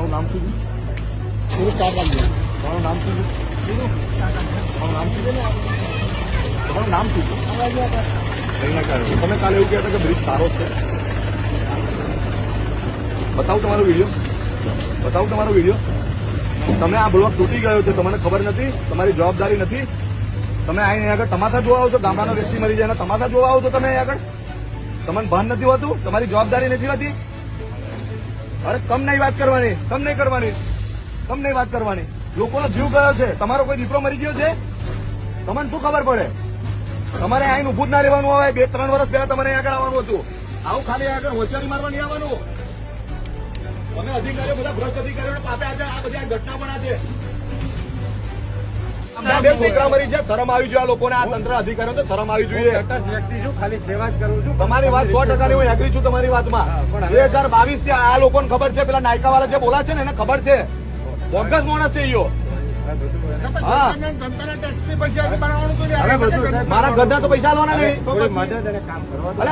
તમારું નામ શું છે? તમારું નામ શું છે? તમારું નામ શું છે ને? તમારું નામ શું છે? તમે કાલે એવું કહેતા કે બ્રિજ સારો છે. બતાવું તમારો વીડિયો. બતાવું તમારો વીડિયો. તમે આ બ્લોક તૂટી ગયો છે તમને ખબર નથી તમારી જવાબદારી નથી. તમે અહીં આગળ તમાશા જોવા આવો છો ગામડાનો વ્યક્તિ મરી જાય તમાશા જોવા આવો છો તમે અહીં આગળ. તમને ભાન નથી હોતું તમારી જવાબદારી નથી હોતી. અરે કમ નહીં વાત કરવાની, કમ નહીં કરવાની, કમ નહીં વાત કરવાની. લોકોનો જીવ ગયો છે, તમારો કોઈ દીકરો મરી ગયો છે? તમને શું ખબર પડે? તમારે અહીં ઉભું જ ના રહેવાનું આવે બે, ત્રણ વર્ષ પહેલા તમારે આગળ આવવાનું હતું. આવું ખાલી આગળ હોશિયારી મારવા નહીં આવવાનું. તમે અધિકારીઓ, બધા ભ્રષ્ટ અધિકારીઓ પાપે આજે આ બધી ઘટના પણ આ બે છોકરા મરી છે શરમ આવી જોઈએ આ લોકોને. આ તંત્ર અધિકારીઓ તો શરમ આવી જોઈએ. વ્યક્તિ છું ખાલી સેવા જ કરું છું. તમારી વાત સો ટકાની હું એગ્રી છું તમારી વાતમાં. બે હજાર બાવીસથી આ લોકોને ખબર છે. પેલા નાયકા વાળા જે બોલા છે ને એને ખબર છે. બોગસ માણસ છે ઈયો. મારા ગધા તો પૈસા લેવાના નહીં.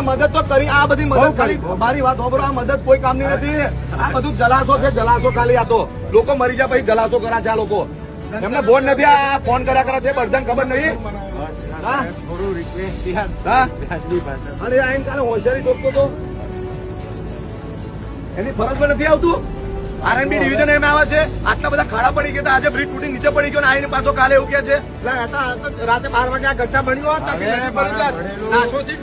મદદ તો કરી. આ બધી મદદ ખાલી મારી વાત હોબરો આ મદદ કોઈ કામની નથી. આ બધું જલાસો છે જલાસો ખાલી આ તો. લોકો મરી જાય પછી જલાસો કરા છે આ લોકો. એમને ફોન નથી, આ ફોન કર્યા કરે છે, બધાને ખબર નહીં. થોડું રિક્વેસ્ટ અરે નથી આવતું. આરએનબી ડિવિઝન એમ આવે છે. આટલા બધા ખાડા પડી ગયા આજે બ્રિજ તૂટી નીચે પડી ગયો આઈને પાછો કાલે એવું કે છે. રાતે બાર વાગે આ ઘટના બન્યો બની આ બધી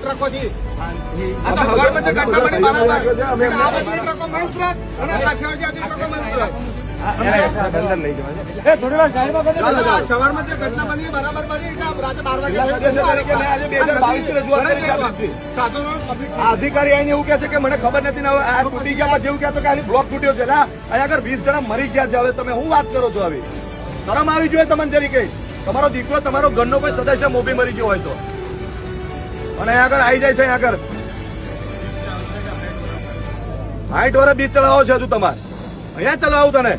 ટ્રકો માં ઉતરાત અને કાઠિયાવાડી ટ્રકો માં ઉતરાત એને બંધન લઈ જવા છે. એ થોડી વાર સાઈડમાં કરી ચાલો, દેજો. આ સવારમાં જે ઘટના બની બરાબર બની કે આ રાતે બાર વાગે જિલ્લા સદસ્ય તરીકે મેં આજે 2022 ની રજૂઆત કરી છે આ બધી. સાધનો public આ અધિકારી આઈને એવું કે છે કે મને ખબર નથી તૂટી ગયા પછી કહેતો કે બ્લોક તૂટ્યો છે આગળ વીસ જણા મરી ગયા છે હવે તમે હું વાત કરો છો હવે શરમ આવી જોઈએ તમને જરી કઈ તમારો દીકરો તમારો ઘરનો કોઈ સદસ્ય મોભી મરી ગયો હોય તો અને અહીંયા આગળ આવી જાય છે અહીંયા આગળ હાઈટ વાળા બીજ ચલાવો છે હજુ તમારે અહીંયા ચલાવું તને